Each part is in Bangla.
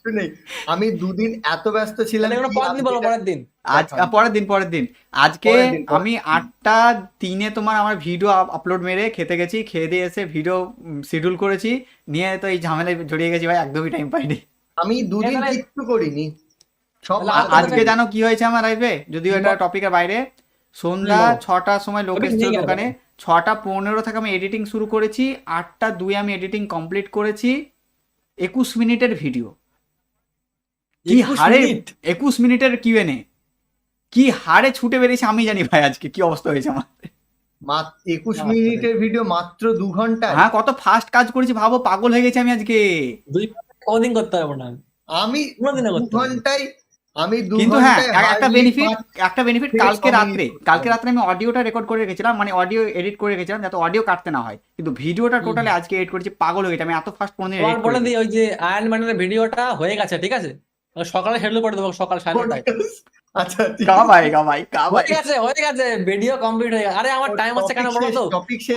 কিচ্ছু নেই। আমি দুদিন এত ব্যস্ত ছিলাম পরের দিন বলো পরের দিন। আজ পরের দিন পরের দিন। আজকে পরের দিন, পরের আমি আটটা তিনে তোমার আমার ভিডিও আপলোড মেরে খেতে গেছি খেয়ে দিয়ে এসে ভিডিও শিডিউল করেছি। নিয়ে তো এই ঝামেলায় জড়িয়ে গেছি ভাই একদমই টাইম পাইনি। আমি দুদিন কিচ্ছু করিনি। সব আজকে জানো কি হয়েছে আমার লাইফে যদিও এটা টপিকের বাইরে। সন্ধ্যা ছটার সময় লোক এসেছিল দোকানে। ছটা পনেরো থেকে আমি এডিটিং শুরু করেছি। আটটা দুই আমি এডিটিং কমপ্লিট করেছি। একুশ মিনিটের ভিডিও কি হারে একুশ মিনিটের কিউএনএ কি হারে ছুটে বেরিয়েছে আমি জানি ভাই আজকে কি অবস্থা হয়েছে আমার? একুশ মিনিটের ভিডিও মাত্র দু ঘণ্টা হ্যাঁ কত ফাস্ট কাজ করেছি ভাবো পাগল হয়ে গেছি আমি আজকে। দুই করতে পারব না? আমি। ঘন্টায় আমি কিন্তু হ্যাঁ একটা বেনিফিট একটা বেনিফিট কালকে রাত্রে কালকে রাত্রে আমি অডিওটা রেকর্ড করে রেখেছিলাম মানে অডিও এডিট করে রেখেছিলাম যাতে অডিও কাটতে না হয়। কিন্তু ভিডিওটা টোটালি আজকে এডিট করেছি পাগল হয়ে গেছে আমি এত ফাস্ট কোনোদিন বলে দিই ওই যে আয়রন ম্যানের ভিডিওটা হয়ে গেছে ঠিক আছে? সকালে হেডলো করে দেবো সকাল সাড়ে নটায় আচ্ছা হয়ে গেছে ভিডিও কমপ্লিট হয়ে গেছে। আরে আমার টাইম হচ্ছে কেন বলো তো?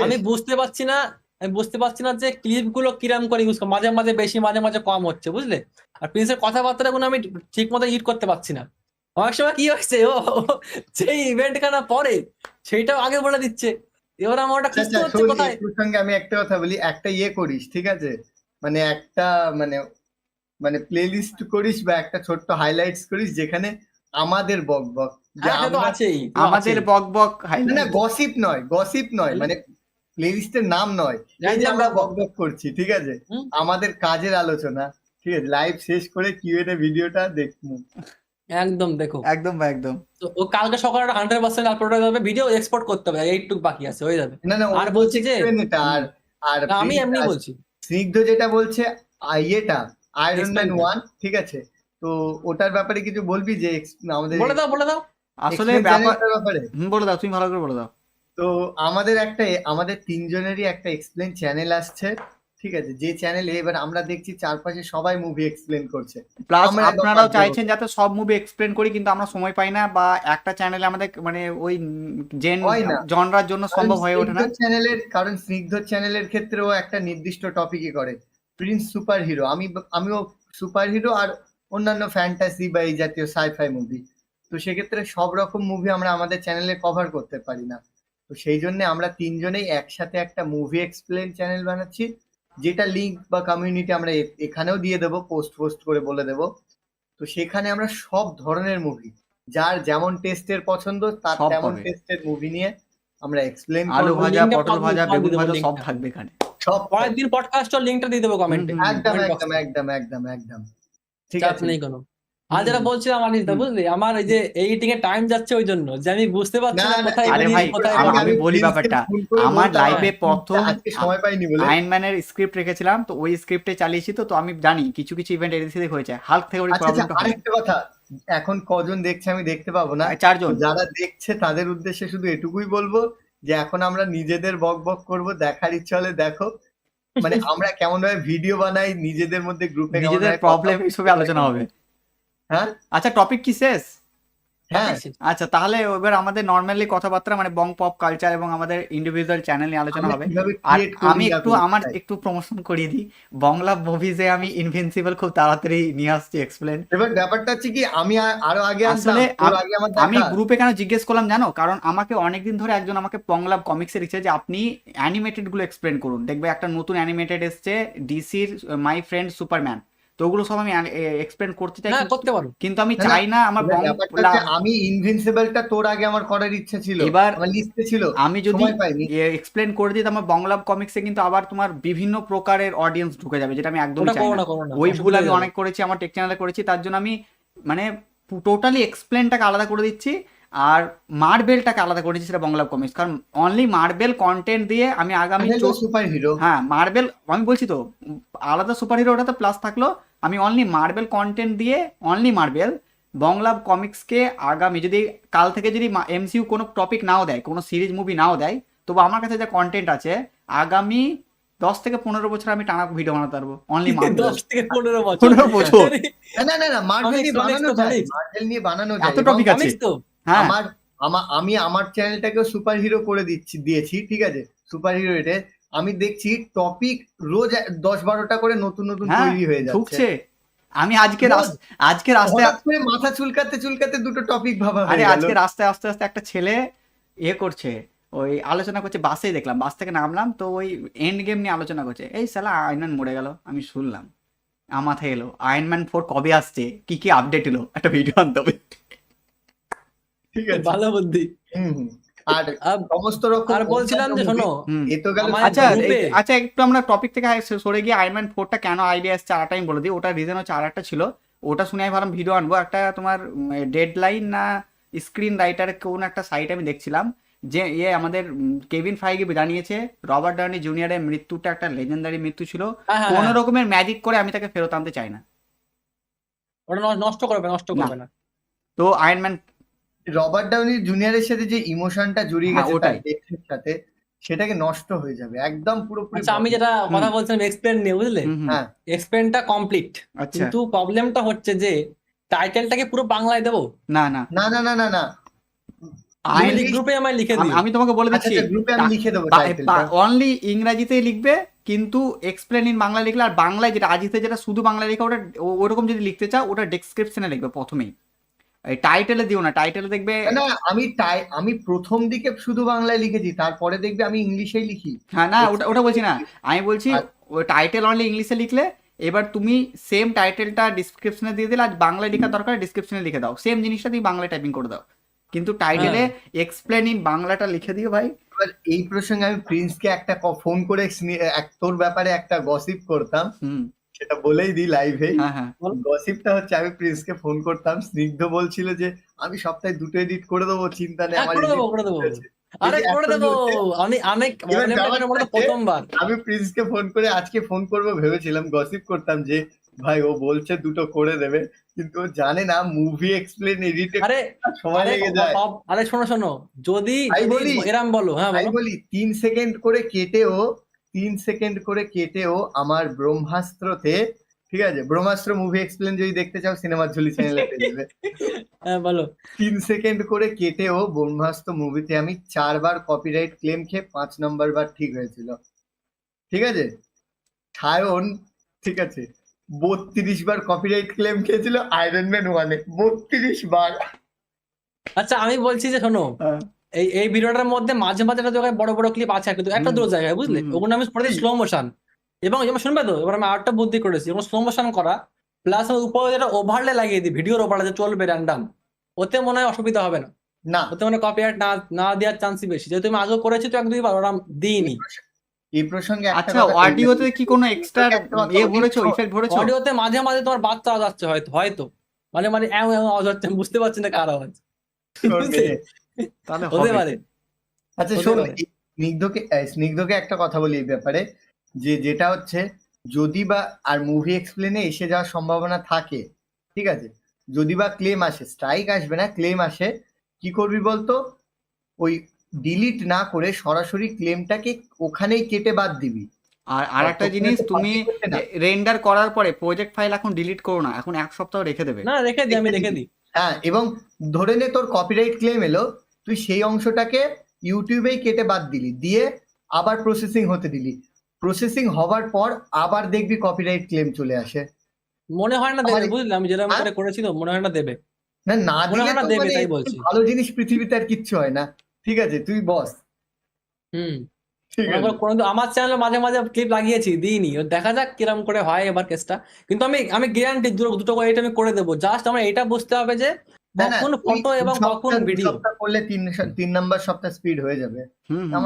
আমি বুঝতে পারছি না আমি বুঝতে পারছি না যে ক্লিপগুলো কিরাম করে ইউজ মাঝে মাঝে বেশি মাঝে মাঝে কম হচ্ছে বুঝলে? আর প্রিন্সের কথাবার্তা গুলো আমি ঠিক মতো ইট করতে পারছি না। অনেক সময় কি ও যেই ইভেন্ট খানা পরে সেইটাও আগে বলে দিচ্ছে। এবার আমার ওটা আচ্ছা, খুঁজতে আচ্ছা, হচ্ছে কোথায়? এই আমি একটা কথা বলি একটা ইয়ে করিস ঠিক আছে? মানে একটা মানে মানে প্লে লিস্ট করিস বা একটা ছোট্ট হাইলাইটস করিস যেখানে আমাদের বক বক যে হ্যাঁ, তো আমাদের। বক বক না, গসিপ নয় গসিপ নয় মানে প্লে লিস্টের নাম নয় এই যে আমরা আমরা বক বক করছি ঠিক আছে? আমাদের কাজের আলোচনা ঠিক আছে? লাইভ শেষ করে কিউএনএ ভিডিওটা দেখব। একদম দেখো। একদম ভাই একদম। তো ও কালকে সকালে হান্ড্রেড পার্সেন্ট আপলোড হয়ে যাবে ভিডিও এক্সপোর্ট করতে হবে এইটুকু বাকি আছে হয়ে যাবে। না না আর বলছি যে- আর আর আমি এমনি বলছি। স্নিগ্ধ যেটা বলছে আ, ইয়েটা আয়রন ম্যান ওয়ান ঠিক আছে? তো ওটার ব্যাপারে কিছু বলবি যে আমাদের বলে দাও বলে দাও। আসলে ব্যাপার বলে দাও তুমি ভালো করে বলে দাও। তো আমাদের একটা আমাদের তিনজনেরই একটা এক্সপ্লেন চ্যানেল আসছে ঠিক আছে? যে চ্যানেলে এবার আমরা দেখছি চারপাশে সবাই মুভি এক্সপ্লেন করছে। প্লাস আপনারাও চাইছেন যাতে সব মুভি এক্সপ্লেন করি কিন্তু আমরা সময় পাই না বা একটা চ্যানেলে আমাদের মানে ওই জেন। জনরার জন্য সম্ভব হয়ে ওঠে না। চ্যানেলের কারণ স্নিগ্ধ চ্যানেলের ক্ষেত্রেও একটা নির্দিষ্ট টপিকই করে। প্রিন্স সুপার হিরো আমি আমিও সুপার হিরো আর অন্যান্য ফ্যান্টাসি বা এই জাতীয় সাইফাই মুভি তো সেক্ষেত্রে সব রকম মুভি আমরা আমাদের চ্যানেলে কভার করতে পারি না। তো সেই জন্য আমরা তিনজনেই একসাথে একটা মুভি এক্সপ্লেন চ্যানেল বানাচ্ছি যেটা লিঙ্ক বা কমিউনিটি আমরা এখানেও দিয়ে দেবো পোস্ট পোস্ট করে বলে দেবো। তো সেখানে আমরা সব ধরনের মুভি যার যেমন টেস্টের পছন্দ তার তেমন টেস্টের মুভি নিয়ে আমরা এক্সপ্লেন আলু ভাজা পটল ভাজা বেগুন ভাজা সব থাকবে এখানে। সব পরের দিন পডকাস্টের লিঙ্কটা দিয়ে দেবো কমেন্টে একদম একদম একদম একদম একদম। ঠিক আছে। নেই কোনো। আর যেটা বলছিলাম আনিসদা হুম। বুঝলি? আমার এই যে এডিটিং এ টাইম যাচ্ছে ওই জন্য যে আমি বুঝতে পারছি না, কোথায় আরে ভাই, আমি- বলি। আমি বলি প্লিজকে ব্যাপারটা। আমার লাইফে প্রথম সময় পাইনি বলে। আয়নম্যানের স্ক্রিপ্ট রেখেছিলাম তো ওই স্ক্রিপ্টে চালিয়েছি তো তো আমি জানি কিছু কিছু ইভেন্ট এদিক সেদিক হয়েছে। হাল্ক থেকে ওই আচ্ছা আচ্ছা প্রবলেমটা আরেকটা কথা। এখন কজন দেখছে আমি দেখতে পাবো না। চারজন। যারা দেখছে তাদের উদ্দেশ্যে শুধু এটুকুই বলব যে এখন আমরা নিজেদের বক বক করব দেখার ইচ্ছা হলে দেখো। মানে আমরা কেমন ভাবে ভিডিও বানাই নিজেদের মধ্যে গ্রুপে নিজেদের প্রবলেম হিসেবে আলোচনা হবে। হ্যাঁ? আচ্ছা টপিক কি শেষ? হ্যাঁ আচ্ছা তাহলে এবার আমাদের নর্মালি কথাবার্তা মানে বং পপ কালচার এবং আমাদের ইন্ডিভিজুয়াল চ্যানেল নিয়ে আলোচনা হবে। আর আমি একটু আমার। একটু প্রমোশন করিয়ে দিই। বংলা মুভিজে আমি ইনভিনসিবল খুব তাড়াতাড়ি নিয়ে আসছি এক্সপ্লেন এবার ব্যাপারটা হচ্ছে কি আমি আরও আগে আসলে তোর আগে আমার আমি। গ্রুপে কেন জিজ্ঞেস করলাম জানো? কারণ আমাকে অনেকদিন ধরে একজন আমাকে পংলাভ কমিক্সে লিখছে যে আপনি অ্যানিমেটেডগুলো এক্সপ্লেন করুন। দেখবে একটা নতুন অ্যানিমেটেড এসছে ডিসির মাই ফ্রেন্ড সুপারম্যান তো ওগুলো সব আমি এক্সপ্লেন করতে চাই কিন্তু- করতে পারো। কিন্তু আমি চাই না আমার বং আমি ইনভিনসিবলটা তোর আগে আমার করার ইচ্ছে ছিল এবার- আমার লিস্টে ছিল আমি যদি এক্সপ্লেন করে দিই আমার বাংলা কমিক্সে কিন্তু আবার তোমার বিভিন্ন প্রকারের অডিয়েন্স ঢুকে যাবে যেটা আমি একদম চাই না। ওই ভুল আমি অনেক করেছি আমার টেক চ্যানেলে করেছি তার জন্য আমি মানে টোটালি এক্সপ্লেনটাকে আলাদা করে দিচ্ছি। আর মার্বেলটাকে আলাদা করেছি সেটা বাংলা কমিক্স কারণ অনলি মার্বেল কন্টেন্ট দিয়ে আমি আগামী সুপার হিরো হ্যাঁ মার্বেল আমি বলছি তো আলাদা সুপার হিরো ওটাতে প্লাস থাকল আমি অনলি মার্বেল কন্টেন্ট দিয়ে অনলি মার্বেল বাংলা কমিক্সকে আগামী যদি কাল থেকে যদি এমসিইউ কোনো টপিক নাও দেয় কোনো সিরিজ মুভি নাও দেয় তবু আমার কাছে যে কন্টেন্ট আছে আগামী দশ থেকে পনেরো বছর আমি টানা ভিডিও বানাতে পারব অনলি মার্বেল দশ থেকে পনেরো বছর পনেরো বছর। না না না Comics, নিয়ে বানানো যায়। মার্ভেল নিয়ে বানানো এত যায় এবং topic আছে। তো আমার আমার আমি আমার চ্যানেলটাকেও সুপার হিরো করে দিচ্ছি দিয়েছি ঠিক আছে? সুপার হিরো এটা আমি দেখছি টপিক রোজ দশ বারোটা করে নতুন নতুন হ্যাঁ, তৈরি হয়ে যাচ্ছে। আমি আজকে আজকে রাস্তায় মাথা চুলকাতে চুলকাতে দুটো টপিক ভাবা আরে আজকে রাস্তায় আস্তে আস্তে একটা ছেলে এ করছে ওই আলোচনা করছে বাসেই দেখলাম বাস থেকে নামলাম তো ওই এন্ড গেম নিয়ে আলোচনা করছে। এই সালা আয়রনম্যান মরে গেল আমি শুনলাম। আমার মাথায় এলো আয়নম্যান ফোর কবে আসছে? কি কি আপডেট এলো? একটা ভিডিও আনতে হবে। ঠিক আছে। ভালো বুদ্ধি। হুম, হুম। আর আর সমস্ত রকম আর বলছিলাম যে শোনো এ তো গেল আচ্ছা আচ্ছা একটু আমরা টপিক থেকে সরে গিয়ে ফোরটা কেন আইডিয়া আসছে আমি বলে দিই। ওটার রিজন হচ্ছে আর একটা ছিল। ওটা শুনে আমি ভাবলাম ভিডিও আনব। একটা তোমার ডেডলাইন না স্ক্রিন রাইটারের কোন একটা সাইট আমি দেখছিলাম। যে ইয়ে আমাদের কেভিন ফাইগে জানিয়েছে রবার্ট ডাউনি জুনিয়রের মৃত্যুটা একটা লেজেন্ডারি মৃত্যু ছিল। হ্যাঁ, হ্যাঁ, কোনো হ্যাঁ। রকমের ম্যাজিক করে আমি তাকে ফেরত আনতে চাই না। ওটা নষ্ট করবে নষ্ট করবে না। তো আয়রনম্যান রবার্ট ডাউনি জুনিয়রের সাথে যে ইমোশনটা জড়িয়ে হ্যাঁ, গেছে ওটাই। সাথে সেটাকে নষ্ট হয়ে যাবে একদম পুরোপুরি আচ্ছা আমি যেটা কথা বলছিলাম এক্সপ্লেন নিয়ে বুঝলে? হ্যাঁ। এক্সপ্লেনটা কমপ্লিট আচ্ছা। কিন্তু প্রবলেমটা হচ্ছে যে টাইটেলটাকে পুরো বাংলায় দেবো? না না। না না না না না। গ্রুপে আমায় লিখে আমি- আমি তোমাকে বলে আচ্ছা দিচ্ছি। গ্রুপে আমি লিখে দেবো অনলি ইংরাজিতেই লিখবে কিন্তু এক্সপ্লেন ইন বাংলা লিখলে আর বাংলায় যেটা আজিতে যেটা শুধু বাংলা লেখা ওটা ওরকম যদি লিখতে চাও ওটা ডেসক্রিপশনে লিখবে প্রথমেই। এই টাইটেলে দিও না টাইটেলে দেখবে না আমি টাই আমি প্রথম দিকে শুধু বাংলায় লিখেছি তারপরে দেখবে আমি ইংলিশেই লিখি। হ্যাঁ না ওটা ওটা বলছি না। আমি বলছি টাইটেল অনলি ইংলিশে লিখলে এবার তুমি সেম টাইটেলটা ডিসক্রিপশনে দিয়ে দিলে আর বাংলায় লেখার দরকার ডিসক্রিপশনে লিখে দাও। সেম জিনিসটা তুমি বাংলায় টাইপিং করে দাও। কিন্তু টাইটেলে এক্সপ্লেন ইন বাংলাটা লিখে দিও ভাই। এবার এই প্রসঙ্গে আমি প্রিন্সকে একটা ফোন করে এক- তোর ব্যাপারে একটা গসিপ করতাম। হুম। সেটা বলেই দিই লাইভে হ্যাঁ হ্যাঁ। গসিপটা হচ্ছে আমি প্রিন্সকে ফোন করতাম স্নিগ্ধ বলছিল যে আমি সপ্তাহে দুটো এডিট করে দেবো চিন্তা নেই হ্যাঁ, আমার করে দেবো। আরে করে দেবো। আমি প্রথমবার। প্রিন্সকে ফোন করে আজকে ফোন করব ভেবেছিলাম গসিপ করতাম যে ভাই ও বলছে দুটো করে দেবে কিন্তু ও জানে না মুভি এক্সপ্লেন এডিটে আরে সময় লেগে যায়। সব- আরে শোনো শোনো। যদি আমি বলি- এরাম বলো হ্যাঁ আমি বলি। তিন সেকেন্ড করে কেটেও তিন সেকেন্ড করে কেটেও আমার ব্রহ্মাস্ত্রতে ঠিক আছে? ব্রহ্মাস্ত্র মুভি এক্সপ্লেন যদি দেখতে চাও সিনেমার ঝুলি চ্যানেলে পেয়ে যাবে। হ্যাঁ বলো। তিন সেকেন্ড করে কেটেও ব্রহ্মাস্ত্র মুভিতে আমি চারবার কপিরাইট ক্লেম খেয়ে পাঁচ নম্বর বার ঠিক হয়েছিল। ঠিক আছে? সায়ন ঠিক আছে? বত্রিশ বার কপিরাইট ক্লেম খেয়েছিল আয়রন ম্যান ওয়ানে বত্রিশ বার আচ্ছা আমি বলছি যে শোনো হ্যাঁ। এই এই ভিডিওটার মধ্যে মাঝে মাঝে একটা জায়গায় বড় বড় ক্লিপ আছে কিন্তু একটা। দুটো জায়গায় বুঝলে। ওগুলো আমি দিই স্লো মোশন এবং যেমন শুনবে তো এবার আমি আরেকটা বুদ্ধি করেছি। যেমন স্লো মোশন করা প্লাস উপরে যেটা ওভারলে লাগিয়ে দিই ভিডিওর ওভারলে যে চলবে র্যান্ডাম ওতে মনে হয় অসুবিধা হবে না। না। ওতে মানে কপিরাইট না না দেওয়ার চান্সই বেশি। যেহেতু আমি আগেও করেছি তো এক দুইবার ওরা দিইনি। এই প্রসঙ্গে আচ্ছা অডিওতে কি কোনো এক্সট্রা ইয়ে ভরেছো ইফেক্ট ভরেছো? অডিওতে মাঝে মাঝে তোমার বাচ্চা আওয়াজ আসছে হয়তো হয়তো। মানে মানে এমন এমন আওয়াজ হচ্ছে বুঝতে পারছি না কার আওয়াজ? তাহলে হতে হবে। পারে আচ্ছা হতে শোন পারে। স্নিগ্ধকে স্নিগ্ধকে একটা কথা বলি এই ব্যাপারে যে যেটা হচ্ছে যদি বা আর মুভি এক্সপ্লেনে এসে যাওয়ার সম্ভাবনা থাকে ঠিক আছে? যদি বা ক্লেম আসে স্ট্রাইক আসবে না ক্লেম আসে কি করবি বলতো? ওই ডিলিট না করে সরাসরি ক্লেমটাকে ওখানেই কেটে বাদ দিবি। আর আর একটা জিনিস তুমি। রেন্ডার করার পরে প্রজেক্ট ফাইল এখন ডিলিট করো না এখন এক সপ্তাহ রেখে দেবে। না রেখে দিই আমি রেখে দিই হ্যাঁ এবং ধরে নে তোর কপিরাইট ক্লেম এলো তুই সেই অংশটাকে ইউটিউবেই কেটে বাদ দিলি দিয়ে আবার প্রসেসিং হতে দিলি। প্রসেসিং হওয়ার পর আবার দেখবি কপিরাইট ক্লেম চলে আসে। মনে হয় না দেবে আমার- বুঝলে আমি যেরকম? করে করেছি তো মনে হয় না দেবে। না না দিলে না দেবে, মানে তাই বলছি। ভালো জিনিস পৃথিবীতে আর কিচ্ছু হয় না। ঠিক আছে তুই বস। হুম। আমার চ্যানেলে মাঝে মাঝে ক্লিপ লাগিয়েছি দিইনি। ও দেখা যাক কিরম করে হয় এবার কেসটা কিন্তু আমি আমি গ্যারান্টি দুটো দুটো করে এটা আমি করে দেবো। জাস্ট আমার এটা বুঝতে হবে যে কখন ফটো এবং কখন ভিডিও করলে তিন তিন নাম্বার সপ্তাহ স্পিড হয়ে যাবে।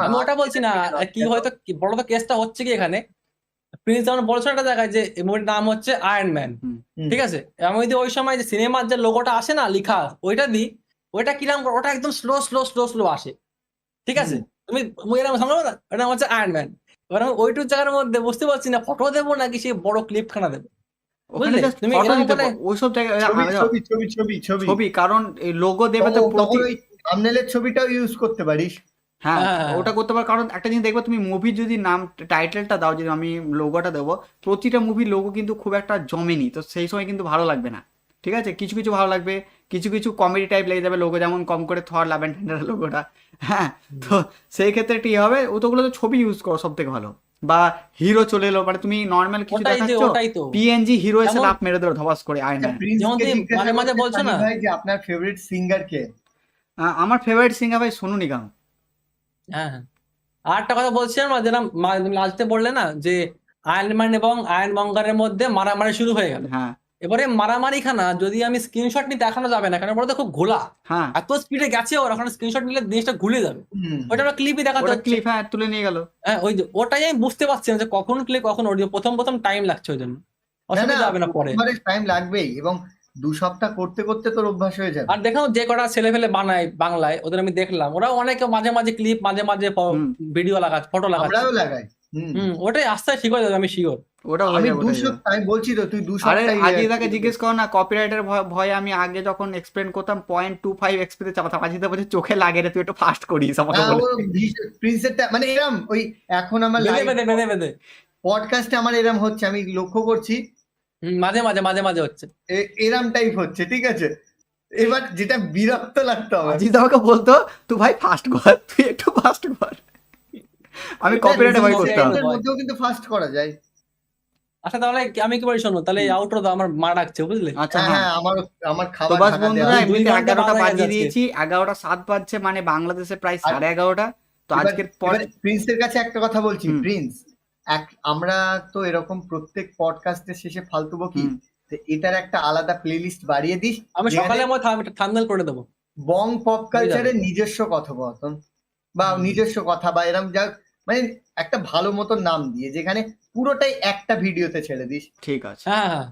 আমি ওটা বলছি না কি হয়তো বড়। তো কেসটা হচ্ছে কি এখানে? প্রিন্স যেমন বলছিল একটা জায়গায় যে মুভির নাম হচ্ছে আয়রন ম্যান। ঠিক আছে? আমি যদি ওই সময় যে সিনেমার যে লোগোটা আসে না লিখা ওইটা দিই ওইটা কিরাম করে- ওটা একদম স্লো স্লো স্লো স্লো আসে। ঠিক আছে? তুমি এরকম সামনে না? হচ্ছে আয়রন ম্যান এবার আমি ওইটুকু জায়গার মধ্যে বুঝতে পারছি না ফটো দেবো নাকি সেই বড় ক্লিপ খানা দেবো? ওখানে তুমি photo এরকম দিতে বলে- পারো। ওইসব জায়গায় ছবি ছবি ছবি ছবি ছবি। ছবি কারণ এই লোগো দেবে তো তখন- প্রতি তখন ওই থাম্বনেলের ছবিটাও ইউজ করতে পারিস। হ্যাঁ হ্যাঁ। ওটা করতে পারো কারণ একটা জিনিস দেখবে তুমি মুভি যদি নাম টাইটেলটা দাও যদি আমি লোগোটা দেবো প্রতিটা মুভির লোগো কিন্তু খুব একটা জমেনি তো সেই সময় কিন্তু ভালো লাগবে না। ঠিক আছে? কিছু কিছু ভালো লাগবে কিছু কিছু কমেডি টাইপ লেগে যাবে লোগো যেমন কম করে থর লাভ অ্যান্ড লোগোটা হ্যাঁ তো সেই ক্ষেত্রে কি হবে? ও তোগুলো তো ছবি ইউজ করো সব থেকে ভালো। বা হিরো চলে এলো মানে তুমি নর্মাল কিছু দেখাচ্ছো? পিএনজি হিরো এসে লাফ লাভ মেরে দেবে ধবাস করে আয় না। মাঝে মাঝে বলছো না? ভাই যে আপনার ফেভারিট সিঙ্গার কে? আমার ফেভারিট সিঙ্গার ভাই সোনু নিগম হ্যাঁ হ্যাঁ। আর একটা কথা বলছিলাম না যেরকম মা- লাস্টে বললে না যে আয়রন ম্যান এবং আয়রন মঙ্গারের মধ্যে মারামারি শুরু হয়ে গেল। হ্যাঁ। এবারে মারামারি খানা যদি আমি স্ক্রিনশট নিয়ে দেখানো যাবে না কারণ ওটা খুব ঘোলা। হ্যাঁ। এত স্পিডে গেছে ওর ওখানে স্ক্রিনশট নিলে জিনিসটা ঘুরে যাবে। ওটা আমরা ক্লিপই দেখাতে ক্লিপ হ্যাঁ তুলে নিয়ে গেল। হ্যাঁ ওই যে ওটাই আমি বুঝতে পারছি না যে কখন ক্লিক কখন অডিও প্রথম প্রথম টাইম লাগছে ওই জন্য। অসুবিধা হবে না পরে। টাইম লাগবেই এবং দু সপ্তাহ করতে করতে তোর অভ্যাস হয়ে যাবে। আর দেখো যে কটা ছেলে ফেলে বানায় বাংলায় ওদের আমি দেখলাম ওরা অনেকে মাঝে মাঝে ক্লিপ মাঝে মাঝে ভিডিও লাগাচ্ছে ফটো লাগাচ্ছে। আমরাও লাগাই। হুম। ওটাই আস্তে ঠিক হয়ে যাবে আমি শিওর ওটা আমি আমি বলছি তো তুই দু আরে আজকে তাকে জিজ্ঞেস করো না কপিরাইটের ভয়ে আমি আগে যখন এক্সপ্লেন করতাম পয়েন্ট টু ফাইভ এক্সপ্রেস চাপাতাম আজিদা বলছে চোখে লাগে রে তুই একটু ফাস্ট করিস আমাকে বলে। প্রিন্সেরটা মানে এরম ওই এখন আমার পডকাস্টে আমার এরম হচ্ছে আমি লক্ষ্য করছি। হুম, মাঝে মাঝে মাঝে মাঝে হচ্ছে। এ- এরম টাইপ হচ্ছে ঠিক আছে? এবার যেটা বিরক্ত লাগতো আমার। আজিদা আমাকে বলতো তুই ভাই ফাস্ট কর তুই একটু ফাস্ট কর। আমি কপিরাইটে ভয় করতাম। মধ্যেও কিন্তু ফাস্ট করা যায়। আচ্ছা তাহলে কি- আমি কি বলি শোনো তাহলে আউটরো তো আমার মা ডাকছে বুঝলে? আচ্ছা হ্যাঁ হ্যাঁ। আমার আমার তো বাস বন্ধুরা এমনিতে ঘণ্টা এগারোটা বাজে বাজিয়ে আজকে। দিয়েছি এগারোটা সাত বাজছে মানে বাংলাদেশে প্রায় আর- সাড়ে এগারোটা। তো আজকের পর প্রিন্সের কাছে একটা কথা বলছি। প্রিন্স এক আমরা তো এরকম প্রত্যেক পডকাস্টের শেষে ফালতু বকি তো এটার একটা আলাদা প্লেলিস্ট বাড়িয়ে দিস। আমি সকালে আমার থামনেল করে দেবো। বং পপ কালচারের নিজস্ব কথোপকথন বা নিজস্ব কথা বা এরকম যা মানে একটা ভালো মতো নাম দিয়ে যেখানে পুরোটাই একটা ভিডিওতে ছেড়ে দিস। ঠিক আছে। হ্যাঁ হ্যাঁ।